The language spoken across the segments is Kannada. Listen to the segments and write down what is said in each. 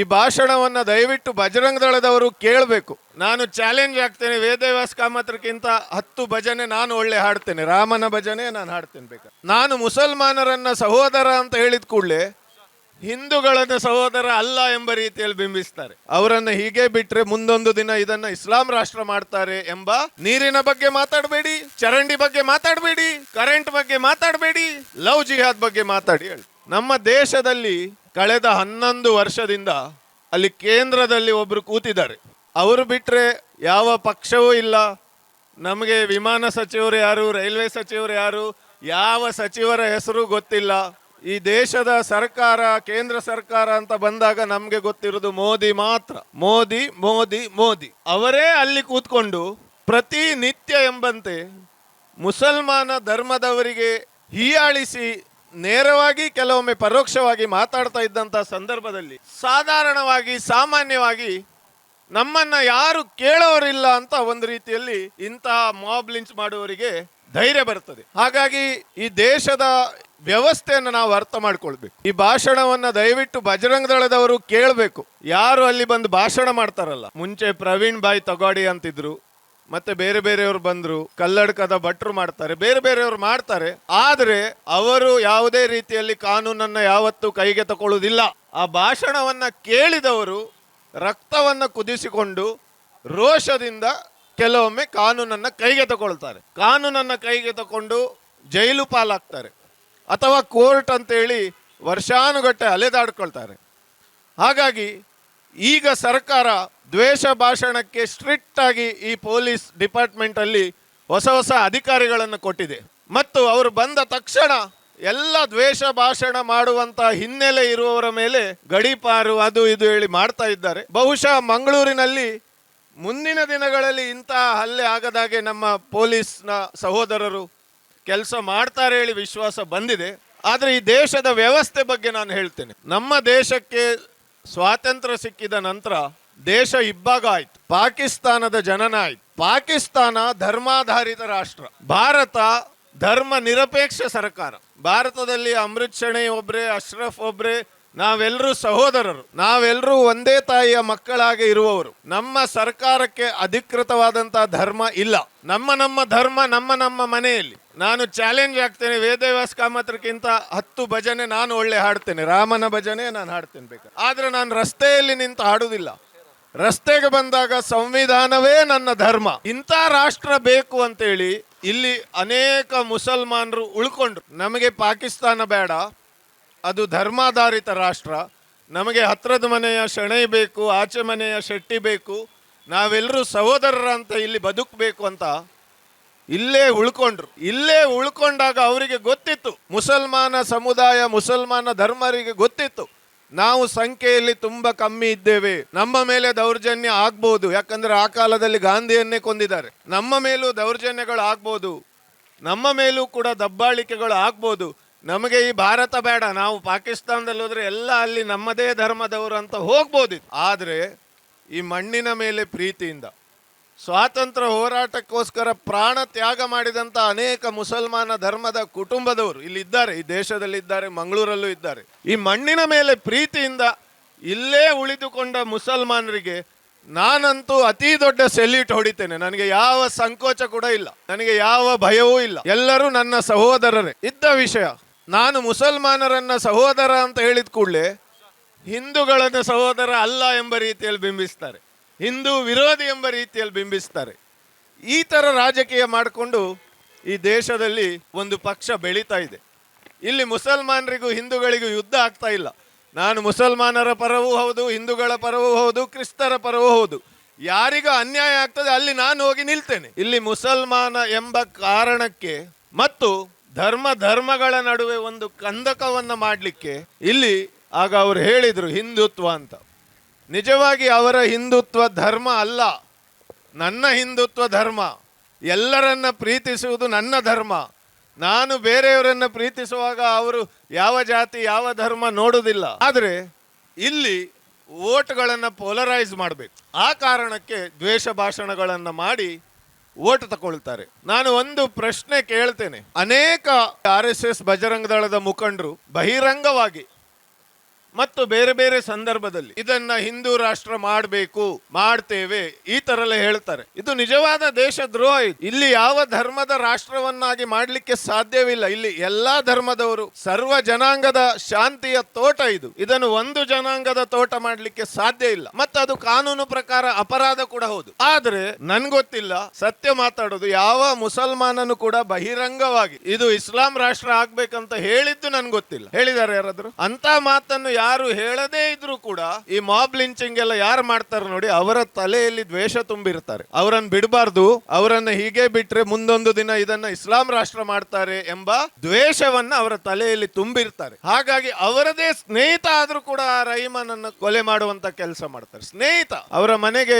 ಈ ಭಾಷಣವನ್ನು ದಯವಿಟ್ಟು ಬಜರಂಗ ದಳದವರು ಕೇಳಬೇಕು. ನಾನು ಚಾಲೆಂಜ್ ಆಗ್ತೇನೆ ವೇದವ್ಯಾಸ ಕಾಮತ್ರಕ್ಕಿಂತ ಹತ್ತು ಭಜನೆ ನಾನು ಒಳ್ಳೆ ಹಾಡ್ತೇನೆ, ರಾಮನ ಭಜನೆ ನಾನು ಹಾಡ್ತೇನೆ ಬೇಕಾ? ನಾನು ಮುಸಲ್ಮಾನರನ್ನ ಸಹೋದರ ಅಂತ ಹೇಳಿದ ಕೂಡಲೇ ಹಿಂದೂಗಳನ್ನ ಸಹೋದರ ಅಲ್ಲ ಎಂಬ ರೀತಿಯಲ್ಲಿ ಬಿಂಬಿಸ್ತಾರೆ. ಅವರನ್ನು ಹೀಗೆ ಬಿಟ್ರೆ ಮುಂದೊಂದು ದಿನ ಇದನ್ನ ಇಸ್ಲಾಂ ರಾಷ್ಟ್ರ ಮಾಡ್ತಾರೆ ಎಂಬ ನೀರಿನ ಬಗ್ಗೆ ಮಾತಾಡಬೇಡಿ, ಚರಂಡಿ ಬಗ್ಗೆ ಮಾತಾಡಬೇಡಿ ಕರೆಂಟ್ ಬಗ್ಗೆ ಮಾತಾಡಬೇಡಿ, ಲವ್ ಜಿಹಾದ್ ಬಗ್ಗೆ ಮಾತಾಡಿ ಹೇಳಿ. ನಮ್ಮ ದೇಶದಲ್ಲಿ ಕಳೆದ ಹನ್ನೊಂದು ವರ್ಷದಿಂದ ಅಲ್ಲಿ ಕೇಂದ್ರದಲ್ಲಿ ಒಬ್ರು ಕೂತಿದ್ದಾರೆ. ಅವರು ಬಿಟ್ರೆ ಯಾವ ಪಕ್ಷವೂ ಇಲ್ಲ. ನಮಗೆ ವಿಮಾನ ಸಚಿವರು ಯಾರು, ರೈಲ್ವೆ ಸಚಿವರು ಯಾರು, ಯಾವ ಸಚಿವರ ಹೆಸರು ಗೊತ್ತಿಲ್ಲ. ಈ ದೇಶದ ಸರ್ಕಾರ, ಕೇಂದ್ರ ಸರ್ಕಾರ ಅಂತ ಬಂದಾಗ ನಮಗೆ ಗೊತ್ತಿರೋದು ಮೋದಿ ಮಾತ್ರ. ಮೋದಿ ಮೋದಿ ಮೋದಿ. ಅವರೇ ಅಲ್ಲಿ ಕೂತ್ಕೊಂಡು ಪ್ರತಿನಿತ್ಯ ಎಂಬಂತೆ ಮುಸಲ್ಮಾನ ಧರ್ಮದವರಿಗೆ ಹೀಯಾಳಿಸಿ ನೇರವಾಗಿ ಕೆಲವೊಮ್ಮೆ ಪರೋಕ್ಷವಾಗಿ ಮಾತಾಡ್ತಾ ಇದ್ದಂಥ ಸಂದರ್ಭದಲ್ಲಿ ಸಾಧಾರಣವಾಗಿ, ಸಾಮಾನ್ಯವಾಗಿ ನಮ್ಮನ್ನ ಯಾರು ಕೇಳೋರಿಲ್ಲ ಅಂತ ಒಂದು ರೀತಿಯಲ್ಲಿ ಇಂತಹ ಮಾಬ್ ಲಿಂಚ್ ಮಾಡುವವರಿಗೆ ಧೈರ್ಯ ಬರ್ತದೆ. ಹಾಗಾಗಿ ಈ ದೇಶದ ವ್ಯವಸ್ಥೆಯನ್ನು ನಾವು ಅರ್ಥ ಮಾಡ್ಕೊಳ್ಬೇಕು. ಈ ಭಾಷಣವನ್ನ ದಯವಿಟ್ಟು ಬಜರಂಗ ದಳದವರು ಕೇಳಬೇಕು. ಯಾರು ಅಲ್ಲಿ ಬಂದು ಭಾಷಣ ಮಾಡ್ತಾರಲ್ಲ? ಮುಂಚೆ ಪ್ರವೀಣ್ ಬಾಯ್ ತಗೋಡಿ ಅಂತಿದ್ರು. ಮತ್ತೆ ಬೇರೆ ಬೇರೆಯವರು ಬಂದರು, ಕಲ್ಲಡ್ಕದ ಭಟ್ರು ಮಾಡ್ತಾರೆ, ಬೇರೆ ಬೇರೆಯವರು ಮಾಡ್ತಾರೆ. ಆದರೆ ಅವರು ಯಾವುದೇ ರೀತಿಯಲ್ಲಿ ಕಾನೂನನ್ನ ಯಾವತ್ತೂ ಕೈಗೆ ತಗೊಳ್ಳುವುದಿಲ್ಲ ಆ ಭಾಷಣವನ್ನ ಕೇಳಿದವರು ರಕ್ತವನ್ನ ಕುದಿಸಿಕೊಂಡು ರೋಷದಿಂದ ಕೆಲವೊಮ್ಮೆ ಕಾನೂನನ್ನ ಕೈಗೆ ತಗೊಳ್ತಾರೆ. ಕಾನೂನನ್ನ ಕೈಗೆ ತಕೊಂಡು ಜೈಲು ಪಾಲಾಗ್ತಾರೆ. ಅಥವಾ ಕೋರ್ಟ್ ಅಂತೇಳಿ ವರ್ಷಾನುಗಟ್ಟೆ ಅಲೆದಾಡ್ಕೊಳ್ತಾರೆ. ಹಾಗಾಗಿ ಈಗ ಸರ್ಕಾರ ದ್ವೇಷ ಭಾಷಣಕ್ಕೆ ಸ್ಟ್ರಿಕ್ಟ್ ಆಗಿ ಈ ಪೊಲೀಸ್ ಡಿಪಾರ್ಟ್ಮೆಂಟ್ ಅಲ್ಲಿ ಹೊಸ ಹೊಸ ಅಧಿಕಾರಿಗಳನ್ನು ಕೊಟ್ಟಿದೆ. ಮತ್ತು ಅವರು ಬಂದ ತಕ್ಷಣ ಎಲ್ಲ ದ್ವೇಷ ಭಾಷಣ ಮಾಡುವಂತ ಹಿನ್ನೆಲೆ ಇರುವವರ ಮೇಲೆ ಗಡೀಪಾರು ಅದು ಇದು ಹೇಳಿ ಮಾಡ್ತಾ ಇದ್ದಾರೆ. ಬಹುಶಃ ಮಂಗಳೂರಿನಲ್ಲಿ ಮುಂದಿನ ದಿನಗಳಲ್ಲಿ ಇಂತಹ ಹಲ್ಲೆ ಆಗದಾಗೆ ನಮ್ಮ ಪೊಲೀಸ್ನ ಸಹೋದರರು ಕೆಲಸ ಮಾಡ್ತಾರೆ ಹೇಳಿ ವಿಶ್ವಾಸ ಬಂದಿದೆ. ಆದರೆ ಈ ದೇಶದ ವ್ಯವಸ್ಥೆ ಬಗ್ಗೆ ನಾನು ಹೇಳ್ತೇನೆ. ನಮ್ಮ ದೇಶಕ್ಕೆ ಸ್ವಾತಂತ್ರ್ಯ ಸಿಕ್ಕಿದ ನಂತರ ದೇಶ ಇಬ್ಬಾಗ ಆಯ್ತು ಪಾಕಿಸ್ತಾನದ ಜನನ ಆಯ್ತು ಪಾಕಿಸ್ತಾನ ಧರ್ಮಾಧಾರಿತ ರಾಷ್ಟ್ರ. ಭಾರತ ಧರ್ಮ ನಿರಪೇಕ್ಷ ಸರ್ಕಾರ. ಭಾರತದಲ್ಲಿ ಅಮೃತ್ ಶಣೆ ಒಬ್ರೆ, ಅಶ್ರಫ್ ಒಬ್ರೆ ನಾವೆಲ್ಲರೂ ಸಹೋದರರು. ನಾವೆಲ್ಲರೂ ಒಂದೇ ತಾಯಿಯ ಮಕ್ಕಳಾಗಿ ಇರುವವರು. ನಮ್ಮ ಸರ್ಕಾರಕ್ಕೆ ಅಧಿಕೃತವಾದಂತಹ ಧರ್ಮ ಇಲ್ಲ. ನಮ್ಮ ನಮ್ಮ ಧರ್ಮ ನಮ್ಮ ನಮ್ಮ ಮನೆಯಲ್ಲಿ. ನಾನು ಚಾಲೆಂಜ್ ಆಗ್ತೇನೆ. ವೇದವ್ಯಾಸ ಕಾಮತ್ರಕ್ಕಿಂತ ಹತ್ತು ಭಜನೆ ನಾನು ಒಳ್ಳೆ ಹಾಡ್ತೇನೆ. ರಾಮನ ಭಜನೆ ನಾನು ಹಾಡ್ತೇನೆ ಬೇಕಾದ್ರೆ. ಆದ್ರೆ ನಾನು ರಸ್ತೆಯಲ್ಲಿ ನಿಂತು ಹಾಡುವುದಿಲ್ಲ. ರಸ್ತೆಗೆ ಬಂದಾಗ ಸಂವಿಧಾನವೇ ನನ್ನ ಧರ್ಮ. ಇಂಥ ರಾಷ್ಟ್ರ ಬೇಕು ಅಂತೇಳಿ ಇಲ್ಲಿ ಅನೇಕ ಮುಸಲ್ಮಾನರು ಉಳ್ಕೊಂಡ್ರು. ನಮಗೆ ಪಾಕಿಸ್ತಾನ ಬೇಡ. ಅದು ಧರ್ಮಾಧಾರಿತ ರಾಷ್ಟ್ರ. ನಮಗೆ ಹತ್ರದ ಮನೆಯ ಶೆಣೈ ಬೇಕು, ಆಚೆ ಮನೆಯ ಶೆಟ್ಟಿ ಬೇಕು. ನಾವೆಲ್ಲರೂ ಸಹೋದರರ ಅಂತ ಇಲ್ಲಿ ಬದುಕಬೇಕು ಅಂತ ಇಲ್ಲೇ ಉಳ್ಕೊಂಡ್ರು. ಇಲ್ಲೇ ಉಳ್ಕೊಂಡಾಗ ಅವರಿಗೆ ಗೊತ್ತಿತ್ತು. ಮುಸಲ್ಮಾನ ಸಮುದಾಯ ಮುಸಲ್ಮಾನ ಧರ್ಮರಿಗೆ ಗೊತ್ತಿತ್ತು. ನಾವು ಸಂಖ್ಯೆಯಲ್ಲಿ ತುಂಬಾ ಕಮ್ಮಿ ಇದ್ದೇವೆ. ನಮ್ಮ ಮೇಲೆ ದೌರ್ಜನ್ಯ ಆಗ್ಬೋದು. ಯಾಕಂದ್ರೆ ಆ ಕಾಲದಲ್ಲಿ ಗಾಂಧಿಯನ್ನೇ ಕೊಂದಿದ್ದಾರೆ. ನಮ್ಮ ಮೇಲೂ ದೌರ್ಜನ್ಯಗಳು ಆಗ್ಬೋದು. ನಮ್ಮ ಮೇಲೂ ಕೂಡ ದಬ್ಬಾಳಿಕೆಗಳು ಆಗ್ಬೋದು. ನಮಗೆ ಈ ಭಾರತ ಬೇಡ. ನಾವು ಪಾಕಿಸ್ತಾನದಲ್ಲಿ ಹೋದ್ರೆ ಎಲ್ಲ ಅಲ್ಲಿ ನಮ್ಮದೇ ಧರ್ಮದವರು ಅಂತ ಹೋಗ್ಬೋದಿತ್ತು. ಆದರೆ ಈ ಮಣ್ಣಿನ ಮೇಲೆ ಪ್ರೀತಿಯಿಂದ ಸ್ವಾತಂತ್ರ್ಯ ಹೋರಾಟಕ್ಕೋಸ್ಕರ ಪ್ರಾಣ ತ್ಯಾಗ ಮಾಡಿದಂಥ ಅನೇಕ ಮುಸಲ್ಮಾನ ಧರ್ಮದ ಕುಟುಂಬದವರು ಇಲ್ಲಿದ್ದಾರೆ ಈ ದೇಶದಲ್ಲಿದ್ದಾರೆ ಮಂಗಳೂರಲ್ಲೂ ಇದ್ದಾರೆ. ಈ ಮಣ್ಣಿನ ಮೇಲೆ ಪ್ರೀತಿಯಿಂದ ಇಲ್ಲೇ ಉಳಿದುಕೊಂಡ ಮುಸಲ್ಮಾನರಿಗೆ ನಾನಂತೂ ಅತಿ ದೊಡ್ಡ ಸೆಲ್ಯೂಟ್ ಹೊಡಿತೇನೆ. ನನಗೆ ಯಾವ ಸಂಕೋಚ ಕೂಡ ಇಲ್ಲ. ನನಗೆ ಯಾವ ಭಯವೂ ಇಲ್ಲ. ಎಲ್ಲರೂ ನನ್ನ ಸಹೋದರರೇ. ಇದ್ದ ವಿಷಯ, ನಾನು ಮುಸಲ್ಮಾನರನ್ನ ಸಹೋದರ ಅಂತ ಹೇಳಿದ ಕೂಡಲೇ ಹಿಂದೂಗಳನ್ನು ಸಹೋದರ ಅಲ್ಲ ಎಂಬ ರೀತಿಯಲ್ಲಿ ಬಿಂಬಿಸ್ತಾರೆ. ಹಿಂದೂ ವಿರೋಧಿ ಎಂಬ ರೀತಿಯಲ್ಲಿ ಬಿಂಬಿಸ್ತಾರೆ. ಈ ಥರ ರಾಜಕೀಯ ಮಾಡಿಕೊಂಡು ಈ ದೇಶದಲ್ಲಿ ಒಂದು ಪಕ್ಷ ಬೆಳೀತಾ ಇದೆ. ಇಲ್ಲಿ ಮುಸಲ್ಮಾನರಿಗೂ ಹಿಂದೂಗಳಿಗೂ ಯುದ್ಧ ಆಗ್ತಾ ಇಲ್ಲ. ನಾನು ಮುಸಲ್ಮಾನರ ಪರವೂ ಹೌದು, ಹಿಂದೂಗಳ ಪರವೂ ಹೌದು, ಕ್ರಿಸ್ತರ ಪರವೂ ಹೌದು. ಯಾರಿಗೂ ಅನ್ಯಾಯ ಆಗ್ತದೆ ಅಲ್ಲಿ ನಾನು ಹೋಗಿ ನಿಲ್ತೇನೆ. ಇಲ್ಲಿ ಮುಸಲ್ಮಾನ ಎಂಬ ಕಾರಣಕ್ಕೆ ಮತ್ತು ಧರ್ಮ ಧರ್ಮಗಳ ನಡುವೆ ಒಂದು ಕಂದಕವನ್ನು ಮಾಡಲಿಕ್ಕೆ ಇಲ್ಲಿ ಆಗ ಅವರು ಹೇಳಿದರು ಹಿಂದುತ್ವ ಅಂತ. ನಿಜವಾಗಿ ಅವರ ಹಿಂದುತ್ವ ಧರ್ಮ ಅಲ್ಲ. ನನ್ನ ಹಿಂದುತ್ವ ಧರ್ಮ. ಎಲ್ಲರನ್ನ ಪ್ರೀತಿಸುವುದು ನನ್ನ ಧರ್ಮ. ನಾನು ಬೇರೆಯವರನ್ನ ಪ್ರೀತಿಸುವಾಗ ಅವರು ಯಾವ ಜಾತಿ, ಯಾವ ಧರ್ಮ ನೋಡುವುದಿಲ್ಲ. ಆದರೆ ಇಲ್ಲಿ ಓಟ್ಗಳನ್ನು ಪೋಲರೈಸ್ ಮಾಡಬೇಕು. ಆ ಕಾರಣಕ್ಕೆ ದ್ವೇಷ ಭಾಷಣಗಳನ್ನು ಮಾಡಿ ಓಟ್ ತಗೊಳ್ತಾರೆ. ನಾನು ಒಂದು ಪ್ರಶ್ನೆ ಕೇಳ್ತೇನೆ. ಅನೇಕ ಆರ್ ಎಸ್ ಎಸ್ ಬಜರಂಗ ದಳದ ಮುಖಂಡರು ಬಹಿರಂಗವಾಗಿ ಮತ್ತು ಬೇರೆ ಬೇರೆ ಸಂದರ್ಭದಲ್ಲಿ ಇದನ್ನ ಹಿಂದೂ ರಾಷ್ಟ್ರ ಮಾಡಬೇಕು, ಮಾಡ್ತೇವೆ, ಈ ತರ ಹೇಳ್ತಾರೆ. ಇದು ನಿಜವಾದ ದೇಶ ದ್ರೋಹ ಇದು. ಇಲ್ಲಿ ಯಾವ ಧರ್ಮದ ರಾಷ್ಟ್ರವನ್ನಾಗಿ ಮಾಡಲಿಕ್ಕೆ ಸಾಧ್ಯವಿಲ್ಲ. ಇಲ್ಲಿ ಎಲ್ಲಾ ಧರ್ಮದವರು, ಸರ್ವ ಜನಾಂಗದ ಶಾಂತಿಯ ತೋಟ ಇದು. ಇದನ್ನು ಒಂದು ಜನಾಂಗದ ತೋಟ ಮಾಡಲಿಕ್ಕೆ ಸಾಧ್ಯ ಇಲ್ಲ. ಮತ್ತು ಅದು ಕಾನೂನು ಪ್ರಕಾರ ಅಪರಾಧ ಕೂಡ ಹೌದು. ಆದ್ರೆ ನನ್ಗೊತ್ತಿಲ್ಲ ಸತ್ಯ ಮಾತಾಡೋದು ಯಾವ ಮುಸಲ್ಮಾನನು ಕೂಡ ಬಹಿರಂಗವಾಗಿ ಇದು ಇಸ್ಲಾಂ ರಾಷ್ಟ್ರ ಆಗ್ಬೇಕಂತ ಹೇಳಿದ್ದು ನನ್ಗೆ ಗೊತ್ತಿಲ್ಲ. ಹೇಳಿದ್ದಾರೆ ಯಾರಾದ್ರು? ಅಂತ ಮಾತನ್ನು ಯಾರು ಹೇಳದೇ ಇದ್ರು ಕೂಡ ಈ ಮಾಬ್ ಲಿಂಚಿಂಗ್ ಎಲ್ಲ ಯಾರು ಮಾಡ್ತಾರೆ ನೋಡಿ, ಅವರ ತಲೆಯಲ್ಲಿ ದ್ವೇಷ ತುಂಬಿರ್ತಾರೆ. ಅವರನ್ನು ಬಿಡಬಾರ್ದು, ಅವರನ್ನ ಹೀಗೆ ಬಿಟ್ರೆ ಮುಂದೊಂದು ದಿನ ಇದನ್ನ ಇಸ್ಲಾಂ ರಾಷ್ಟ್ರ ಮಾಡ್ತಾರೆ ಎಂಬ ದ್ವೇಷವನ್ನ ಅವರ ತಲೆಯಲ್ಲಿ ತುಂಬಿರ್ತಾರೆ. ಹಾಗಾಗಿ ಅವರದೇ ಸ್ನೇಹಿತ ಆದ್ರೂ ಕೂಡ ಆ ರಹೀಮನನ್ನು ಕೊಲೆ ಮಾಡುವಂತ ಕೆಲಸ ಮಾಡ್ತಾರೆ. ಸ್ನೇಹಿತ ಅವರ ಮನೆಗೆ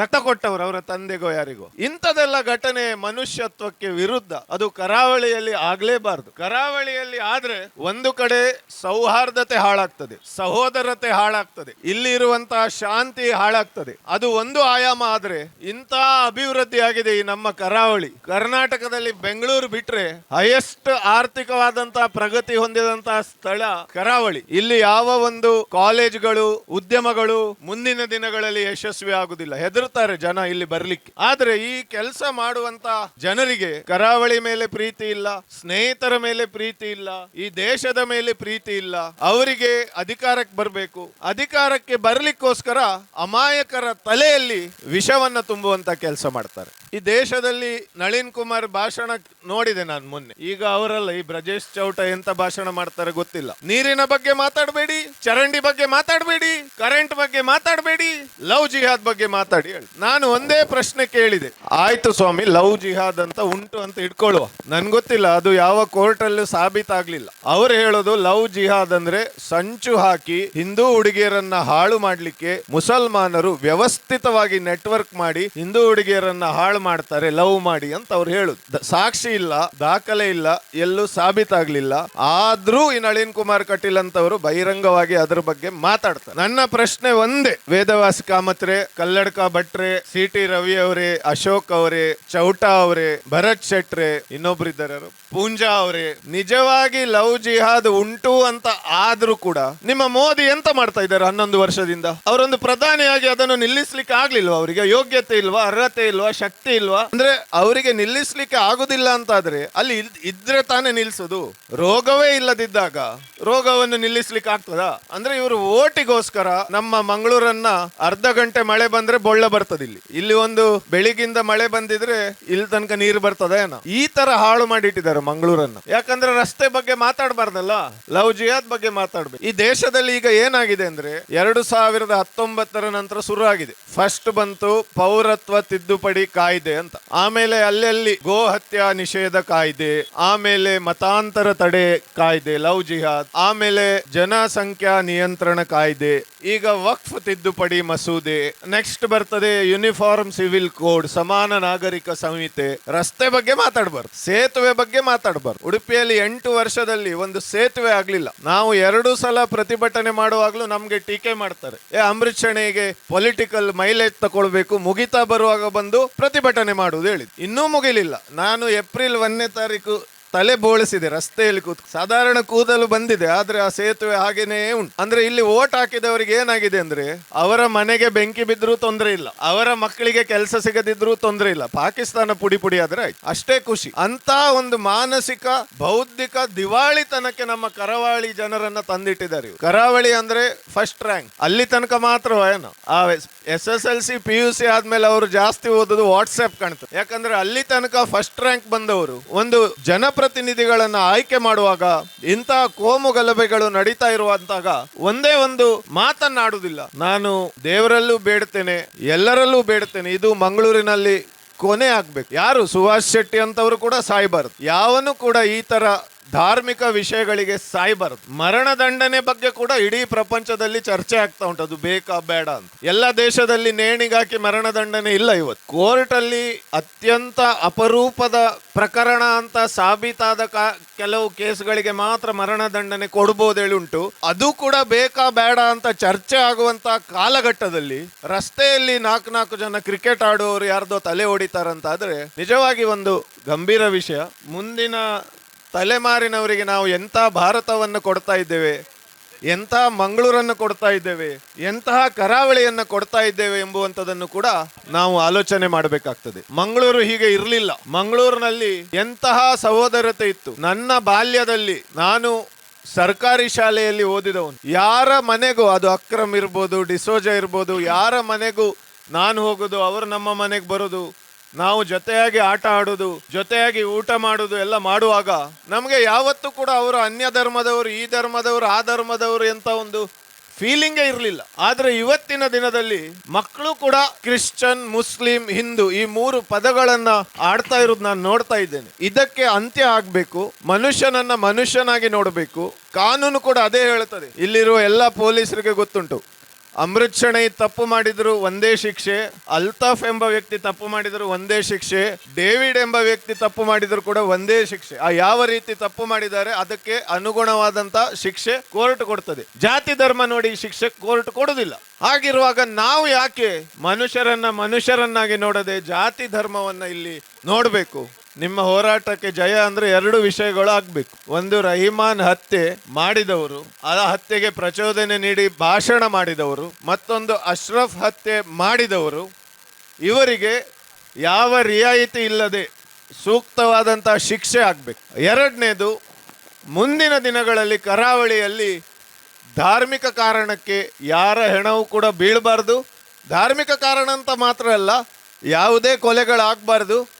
ರಕ್ತ ಕೊಟ್ಟವರು ಅವರ ತಂದೆಗೋ ಯಾರಿಗೋ. ಇಂಥದೆಲ್ಲ ಘಟನೆ ಮನುಷ್ಯತ್ವಕ್ಕೆ ವಿರುದ್ಧ. ಅದು ಕರಾವಳಿಯಲ್ಲಿ ಆಗ್ಲೇಬಾರದು. ಕರಾವಳಿಯಲ್ಲಿ ಆದ್ರೆ ಒಂದು ಕಡೆ ಸೌಹಾರ್ದತೆ ಹಾಳಾಗ್ತದೆ. ಸಹೋದರತೆ ಹಾಳಾಗ್ತದೆ. ಇಲ್ಲಿ ಇರುವಂತಹ ಶಾಂತಿ ಹಾಳಾಗ್ತದೆ. ಅದು ಒಂದು ಆಯಾಮ ಆದ್ರೆ ಇಂತಹ ಅಭಿವೃದ್ಧಿ ಆಗಿದೆ ಈ ನಮ್ಮ ಕರಾವಳಿ. ಕರ್ನಾಟಕದಲ್ಲಿ ಬೆಂಗಳೂರು ಬಿಟ್ರೆ ಹೈಯೆಸ್ಟ್ ಆರ್ಥಿಕವಾದಂತಹ ಪ್ರಗತಿ ಹೊಂದಿದಂತಹ ಸ್ಥಳ ಕರಾವಳಿ. ಇಲ್ಲಿ ಯಾವ ಒಂದು ಕಾಲೇಜ್ಗಳು, ಉದ್ಯಮಗಳು ಮುಂದಿನ ದಿನಗಳಲ್ಲಿ ಯಶಸ್ವಿ ಆಗುದಿಲ್ಲ. ಹೆದರ್ತಾರೆ ಜನ ಇಲ್ಲಿ ಬರ್ಲಿಕ್ಕೆ. ಆದ್ರೆ ಈ ಕೆಲಸ ಮಾಡುವಂತ ಜನರಿಗೆ ಕರಾವಳಿ ಮೇಲೆ ಪ್ರೀತಿ ಇಲ್ಲ, ಸ್ನೇಹಿತರ ಮೇಲೆ ಪ್ರೀತಿ ಇಲ್ಲ, ಈ ದೇಶದ ಮೇಲೆ ಪ್ರೀತಿ ಇಲ್ಲ. ಅವರಿಗೆ ಅಧಿಕಾರಕ್ಕೆ ಬರಬೇಕು. ಅಧಿಕಾರಕ್ಕೆ ಬರಲಿಕ್ಕೋಸ್ಕರ ಅಮಾಯಕರ ತಲೆಯಲ್ಲಿ ವಿಷವನ್ನ ತುಂಬುವಂತ ಕೆಲಸ ಮಾಡ್ತಾರೆ. ಈ ದೇಶದಲ್ಲಿ ನಳಿನ್ ಕುಮಾರ್ ಭಾಷಣ ನೋಡಿದೆ ನಾನು ಮೊನ್ನೆ. ಈಗ ಅವರಲ್ಲ ಈ ಬ್ರಜೇಶ್ ಚೌಟ ಎಂತ ಭಾಷಣ ಮಾಡ್ತಾರೆ ಗೊತ್ತಿಲ್ಲ. ನೀರಿನ ಬಗ್ಗೆ ಮಾತಾಡಬೇಡಿ, ಚರಂಡಿ ಬಗ್ಗೆ ಮಾತಾಡಬೇಡಿ, ಕರೆಂಟ್ ಬಗ್ಗೆ ಮಾತಾಡಬೇಡಿ, ಲವ್ ಜಿಹಾದ್ ಬಗ್ಗೆ ಮಾತಾಡಿ ನಾನು ಒಂದೇ ಪ್ರಶ್ನೆ ಕೇಳಿದೆ. ಆಯ್ತು ಸ್ವಾಮಿ, ಲವ್ ಜಿಹಾದ್ ಅಂತ ಉಂಟು ಅಂತ ಇಟ್ಕೊಳ್ಳುವ. ನನ್ ಗೊತ್ತಿಲ್ಲ, ಅದು ಯಾವ ಕೋರ್ಟ್ ಅಲ್ಲೂ ಸಾಬೀತಾಗ್ಲಿಲ್ಲ. ಅವ್ರು ಹೇಳೋದು ಲವ್ ಜಿಹಾದ್ ಅಂದ್ರೆ ಸಂಚು ಹಾಕಿ ಹಿಂದೂ ಹುಡುಗಿಯರನ್ನ ಹಾಳು ಮಾಡ್ಲಿಕ್ಕೆ ಮುಸಲ್ಮಾನರು ವ್ಯವಸ್ಥಿತವಾಗಿ ನೆಟ್ವರ್ಕ್ ಮಾಡಿ ಹಿಂದೂ ಹುಡುಗಿಯರನ್ನ ಹಾಳು ಮಾಡ್ತಾರೆ, ಲವ್ ಮಾಡಿ ಅಂತ ಅವ್ರು ಹೇಳುದು. ಸಾಕ್ಷಿ ಇಲ್ಲ, ದಾಖಲೆ ಇಲ್ಲ, ಎಲ್ಲೂ ಸಾಬೀತಾಗ್ಲಿಲ್ಲ. ಆದ್ರೂ ಈ ನಳಿನ್ ಕುಮಾರ್ ಕಟೀಲ್ ಅಂತವರು ಬಹಿರಂಗವಾಗಿ ಅದ್ರ ಬಗ್ಗೆ ಮಾತಾಡ್ತಾರೆ. ನನ್ನ ಪ್ರಶ್ನೆ ಒಂದೇ. ವೇದವಾಸಿ ಕಾಮತ್ರೆ, ಕಲ್ಲಡ್ಕ ಭಟ್ರೆ ಸಿ ಟಿ ರವಿ ಅವರೇ, ಅಶೋಕ್ ಅವರೇ, ಚೌಟಾ ಅವರೇ, ಭರತ್ ಶೆಟ್ರೆ, ಇನ್ನೊಬ್ರು ಇದ್ದಾರೆ ಪೂಂಜಾ ಅವರೇ. ನಿಜವಾಗಿ ಲವ್ ಜಿಹಾದ್ ಉಂಟು ಅಂತ ಆದ್ರೂ ಕೂಡ ನಿಮ್ಮ ಮೋದಿ ಎಂತ ಮಾಡ್ತಾ ಇದ್ದಾರೆ ಹನ್ನೊಂದು ವರ್ಷದಿಂದ? ಅವರೊಂದು ಪ್ರಧಾನಿಯಾಗಿ ಅದನ್ನು ನಿಲ್ಲಿಸ್ಲಿಕ್ಕೆ ಆಗ್ಲಿಲ್ವಾ ಅವರಿಗೆ? ಯೋಗ್ಯತೆ ಇಲ್ವಾ? ಅರ್ಹತೆ ಇಲ್ವಾ? ಶಕ್ತಿ ಇಲ್ವಾ? ಅಂದ್ರೆ ಅವರಿಗೆ ನಿಲ್ಲಿಸ್ಲಿಕ್ಕೆ ಆಗುದಿಲ್ಲ ಅಂತಾದ್ರೆ ಅಲ್ಲಿ ಇದ್ರೆ ತಾನೇ ನಿಲ್ಸುದು. ರೋಗವೇ ಇಲ್ಲದಿದ್ದಾಗ ರೋಗವನ್ನು ನಿಲ್ಲಿಸ್ಲಿಕ್ಕೆ ಆಗ್ತದ? ಅಂದ್ರೆ ಇವರು ಓಟಿಗೋಸ್ಕರ ನಮ್ಮ ಮಂಗಳೂರನ್ನ ಅರ್ಧ ಗಂಟೆ ಮಳೆ ಬಂದ್ರೆ ಬೊಳ್ಳ ಬರ್ತದೆ ಇಲ್ಲಿ. ಇಲ್ಲಿ ಒಂದು ಬೆಳಿಗಿಂದ ಮಳೆ ಬಂದಿದ್ರೆ ಇಲ್ಲಿ ತನಕ ನೀರು ಬರ್ತದ ಏನೋ ಈ ತರ ಹಾಳು ಮಾಡಿಟ್ಟಿದ್ದಾರೆ ಮಂಗಳೂರನ್ನ. ಯಾಕಂದ್ರೆ ರಸ್ತೆ ಬಗ್ಗೆ ಮಾತಾಡಬಾರ್ದಲ್ಲ? ಲವ್ ಜಿಯಾದ್ ಬಗ್ಗೆ ಮಾತಾಡ್ಬೇಕು. ಈ ದೇಶದಲ್ಲಿ ಈಗ ಏನಾಗಿದೆ ಅಂದ್ರೆ ಎರಡು ಸಾವಿರದ ಹತ್ತೊಂಬತ್ತರ ನಂತರ ಶುರು ಆಗಿದೆ ಫಸ್ಟ್ ಬಂತು ಪೌರತ್ವ ತಿದ್ದುಪಡಿ ಕಾಯ್ದೆ ಅಂತ. ಆಮೇಲೆ ಅಲ್ಲಲ್ಲಿ ಗೋ ಹತ್ಯಾ ನಿಷೇಧ ಕಾಯ್ದೆ, ಆಮೇಲೆ ಮತಾಂತರ ತಡೆ ಕಾಯ್ದೆ, ಲವ್ ಜಿಹಾದ್, ಆಮೇಲೆ ಜನಸಂಖ್ಯಾ ನಿಯಂತ್ರಣ ಕಾಯ್ದೆ ಈಗ ವಕ್ಫ್ ತಿದ್ದುಪಡಿ ಮಸೂದೆ. ನೆಕ್ಸ್ಟ್ ಬರ್ತದೆ ಯೂನಿಫಾರ್ಮ್ ಸಿವಿಲ್ ಕೋಡ್ ಸಮಾನ ನಾಗರಿಕ ಸಂಹಿತೆ. ರಸ್ತೆ ಬಗ್ಗೆ ಮಾತಾಡಬಾರ್ದು, ಸೇತುವೆ ಬಗ್ಗೆ ಮಾತಾಡಬಾರ್ದು. ಉಡುಪಿಯಲ್ಲಿ ಎಂಟು ವರ್ಷದಲ್ಲಿ ಒಂದು ಸೇತುವೆ ಆಗ್ಲಿಲ್ಲ. ನಾವು ಎರಡು ಸಲ ಪ್ರತಿಭಟನೆ ಮಾಡುವಾಗಲೂ ನಮ್ಗೆ ಟೀಕೆ ಮಾಡ್ತಾರೆ. ಏ, ಅಮೃತ್ ಪೊಲಿಟಿಕಲ್ ಮೈಲೇಜ್ ತಗೊಳ್ಬೇಕು ಮುಗಿತಾ ಬರುವಾಗ ಬಂದು ಪ್ರತಿಭಟನೆ ಮಾಡುವುದು ಹೇಳಿದ್ ಇನ್ನೂ ಮುಗಿಲಿಲ್ಲ. ನಾನು ಏಪ್ರಿಲ್ ಒಂದನೇ ತಾರೀಕು ತಲೆ ಬೋಳಿಸಿದೆ, ರಸ್ತೆಯಲ್ಲಿ ಕೂತ್. ಸಾಧಾರಣ ಕೂದಲು ಬಂದಿದೆ, ಆದ್ರೆ ಆ ಸೇತುವೆ ಹಾಗೇನೇ ಉಂಟು. ಅಂದ್ರೆ ಇಲ್ಲಿ ಓಟ್ ಹಾಕಿದವರಿಗೆ ಏನಾಗಿದೆ ಅಂದ್ರೆ, ಅವರ ಮನೆಗೆ ಬೆಂಕಿ ಬಿದ್ರೂ ತೊಂದರೆ ಇಲ್ಲ. ಅವರ ಮಕ್ಕಳಿಗೆ ಕೆಲಸ ಸಿಗದಿದ್ರೂ ತೊಂದರೆ ಇಲ್ಲ. ಪಾಕಿಸ್ತಾನ ಪುಡಿ ಪುಡಿ ಆದ್ರೆ ಆಯ್ತು. ಅಷ್ಟೇ ಖುಷಿ. ಅಂತ ಒಂದು ಮಾನಸಿಕ, ಬೌದ್ಧಿಕ ದಿವಾಳಿತನಕ್ಕೆ ನಮ್ಮ ಕರಾವಳಿ ಜನರನ್ನ ತಂದಿಟ್ಟಿದ್ದಾರೆ. ಕರಾವಳಿ ಅಂದ್ರೆ ಫಸ್ಟ್ ರ್ಯಾಂಕ್ ಅಲ್ಲಿ ತನಕ ಮಾತ್ರ ಆ S S L C P U C ಆದ್ಮೇಲೆ ಅವರು ಜಾಸ್ತಿ ಓದೋದು ವಾಟ್ಸ್ಆಪ್ ಕಾಣ್ತದೆ. ಯಾಕಂದ್ರೆ ಅಲ್ಲಿ ತನಕ ಫಸ್ಟ್ ರ್ಯಾಂಕ್ ಬಂದವರು ಒಂದು ಜನಪ್ರತಿನಿಧಿಗಳನ್ನ ಆಯ್ಕೆ ಮಾಡುವಾಗ ಇಂತಹ ಕೋಮು ಗಲಭೆಗಳು ನಡೀತಾ ಇರುವಂತಾಗ ಒಂದೇ ಒಂದು ಮಾತನ್ನಾಡುವುದಿಲ್ಲ. ನಾನು ದೇವರಲ್ಲೂ ಬೇಡ್ತೇನೆ, ಎಲ್ಲರಲ್ಲೂ ಬೇಡ್ತೇನೆ, ಇದು ಮಂಗಳೂರಿನಲ್ಲಿ ಕೊನೆ ಆಗ್ಬೇಕು. ಯಾರು ಸುಭಾಷ್ ಶೆಟ್ಟಿ ಅಂತವರು ಕೂಡ ಸಾಯ್ಬಾರ್ದು. ಯಾವನು ಕೂಡ ಈ ತರ ಧಾರ್ಮಿಕ ವಿಷಯಗಳಿಗೆ ಸಾಯ್ಬಾರದು. ಮರಣದಂಡನೆ ಬಗ್ಗೆ ಕೂಡ ಇಡೀ ಪ್ರಪಂಚದಲ್ಲಿ ಚರ್ಚೆ ಆಗ್ತಾ ಉಂಟು. ಅದು ಬೇಕಾ, ಬೇಡ ಅಂತ. ಎಲ್ಲ ದೇಶದಲ್ಲಿ ನೇಣಿಗಾಕಿ ಮರಣದಂಡನೆ ಇಲ್ಲ ಇವತ್ತು. ಕೋರ್ಟಲ್ಲಿ ಅತ್ಯಂತ ಅಪರೂಪದ ಪ್ರಕರಣ ಅಂತ ಸಾಬೀತಾದ ಕೆಲವು ಕೇಸ್ಗಳಿಗೆ ಮಾತ್ರ ಮರಣದಂಡನೆ ಕೊಡ್ಬೋದು ಹೇಳಿ ಉಂಟು. ಅದು ಕೂಡ ಬೇಕಾ, ಬೇಡ ಅಂತ ಚರ್ಚೆ ಆಗುವಂತ ಕಾಲಘಟ್ಟದಲ್ಲಿ ರಸ್ತೆಯಲ್ಲಿ ನಾಲ್ಕು ನಾಲ್ಕು ಜನ ಕ್ರಿಕೆಟ್ ಆಡುವವರು ಯಾರ್ದೋ ತಲೆ ಹೊಡಿತಾರಂತಾದ್ರೆ ನಿಜವಾಗಿ ಒಂದು ಗಂಭೀರ ವಿಷಯ. ಮುಂದಿನ ತಲೆಮಾರಿನವರಿಗೆ ನಾವು ಎಂಥ ಭಾರತವನ್ನು ಕೊಡ್ತಾ ಇದ್ದೇವೆ, ಎಂಥ ಮಂಗಳೂರನ್ನು ಕೊಡ್ತಾ ಇದ್ದೇವೆ, ಎಂತಹ ಕರಾವಳಿಯನ್ನು ಕೊಡ್ತಾ ಇದ್ದೇವೆ ಎಂಬುವಂತದನ್ನು ಕೂಡ ನಾವು ಆಲೋಚನೆ ಮಾಡಬೇಕಾಗ್ತದೆ. ಮಂಗಳೂರು ಹೀಗೆ ಇರಲಿಲ್ಲ. ಮಂಗಳೂರಿನಲ್ಲಿ ಎಂತಹ ಸಹೋದರತೆ ಇತ್ತು. ನನ್ನ ಬಾಲ್ಯದಲ್ಲಿ ನಾನು ಸರ್ಕಾರಿ ಶಾಲೆಯಲ್ಲಿ ಓದಿದವನು. ಯಾರ ಮನೆಗೂ, ಅದು ಅಕ್ರಮ್ ಇರ್ಬೋದು, ಡಿಸೋಜ ಇರ್ಬೋದು, ಯಾರ ಮನೆಗೂ ನಾನು ಹೋಗೋದು, ಅವರು ನಮ್ಮ ಮನೆಗೆ ಬರೋದು ನಾವು ಜೊತೆಯಾಗಿ ಆಟ ಆಡೋದು, ಜೊತೆಯಾಗಿ ಊಟ ಮಾಡೋದು ಎಲ್ಲ ಮಾಡುವಾಗ ನಮಗೆ ಯಾವತ್ತೂ ಕೂಡ ಅವರು ಅನ್ಯ ಧರ್ಮದವರು ಈ ಧರ್ಮದವರು, ಆ ಧರ್ಮದವರು ಅಂತ ಒಂದು ಫೀಲಿಂಗೇ ಇರಲಿಲ್ಲ. ಆದ್ರೆ ಇವತ್ತಿನ ದಿನದಲ್ಲಿ ಮಕ್ಕಳು ಕೂಡ ಕ್ರಿಶ್ಚಿಯನ್, ಮುಸ್ಲಿಂ, ಹಿಂದೂ ಈ ಮೂರು ಪದಗಳನ್ನ ಆಡ್ತಾ ಇರೋದು ನಾನು ನೋಡ್ತಾ ಇದ್ದೇನೆ. ಇದಕ್ಕೆ ಅಂತ್ಯ ಆಗ್ಬೇಕು, ಮನುಷ್ಯನನ್ನ ಮನುಷ್ಯನಾಗಿ ನೋಡಬೇಕು, ಕಾನೂನು ಕೂಡ ಅದೇ ಹೇಳ್ತದೆ. ಇಲ್ಲಿರುವ ಎಲ್ಲ ಪೊಲೀಸರಿಗೆ ಗೊತ್ತುಂಟು. ಅಮೃತ್ ಶಣೈ ತಪ್ಪು ಮಾಡಿದ್ರು, ಒಂದೇ ಶಿಕ್ಷೆ. ಅಲ್ತಾಫ್ ಎಂಬ ವ್ಯಕ್ತಿ ತಪ್ಪು ಮಾಡಿದ್ರು, ಒಂದೇ ಶಿಕ್ಷೆ. ಡೇವಿಡ್ ಎಂಬ ವ್ಯಕ್ತಿ ತಪ್ಪು ಮಾಡಿದ್ರು ಕೂಡ ಒಂದೇ ಶಿಕ್ಷೆ. ಆ ಯಾವ ರೀತಿ ತಪ್ಪು ಮಾಡಿದ್ದಾರೆ, ಅದಕ್ಕೆ ಅನುಗುಣವಾದಂತ ಶಿಕ್ಷೆ ಕೋರ್ಟ್ ಕೊಡ್ತದೆ. ಜಾತಿ ಧರ್ಮ ನೋಡಿ ಶಿಕ್ಷೆ ಕೋರ್ಟ್ ಕೊಡುದಿಲ್ಲ. ಹಾಗಿರುವಾಗ ನಾವು ಯಾಕೆ ಮನುಷ್ಯರನ್ನ ಮನುಷ್ಯರನ್ನಾಗಿ ನೋಡದೆ ಜಾತಿ ಧರ್ಮವನ್ನ ಇಲ್ಲಿ ನೋಡಬೇಕು? ನಿಮ್ಮ ಹೋರಾಟಕ್ಕೆ ಜಯ ಅಂದ್ರೆ ಎರಡು ವಿಷಯಗಳು ಆಗ್ಬೇಕು. ಒಂದು ರಹಿಮಾನ್ ಹತ್ಯೆ ಮಾಡಿದವರು, ಆ ಹತ್ಯೆಗೆ ಪ್ರಚೋದನೆ ನೀಡಿ ಭಾಷಣ ಮಾಡಿದವರು, ಮತ್ತೊಂದು ಅಶ್ರಫ್ ಹತ್ಯೆ ಮಾಡಿದವರು. ಇವರಿಗೆ ಯಾವ ರಿಯಾಯಿತಿ ಇಲ್ಲದೆ ಸೂಕ್ತವಾದಂತಹ ಶಿಕ್ಷೆ ಆಗ್ಬೇಕು. ಎರಡನೇದು, ಮುಂದಿನ ದಿನಗಳಲ್ಲಿ ಕರಾವಳಿಯಲ್ಲಿ ಧಾರ್ಮಿಕ ಕಾರಣಕ್ಕೆ ಯಾರ ಹೆಣವು ಕೂಡ ಬೀಳಬಾರ್ದು. ಧಾರ್ಮಿಕ ಕಾರಣ ಅಂತ ಮಾತ್ರ ಅಲ್ಲ, ಯಾವುದೇ ಕೊಲೆಗಳಾಗಬಾರ್ದು.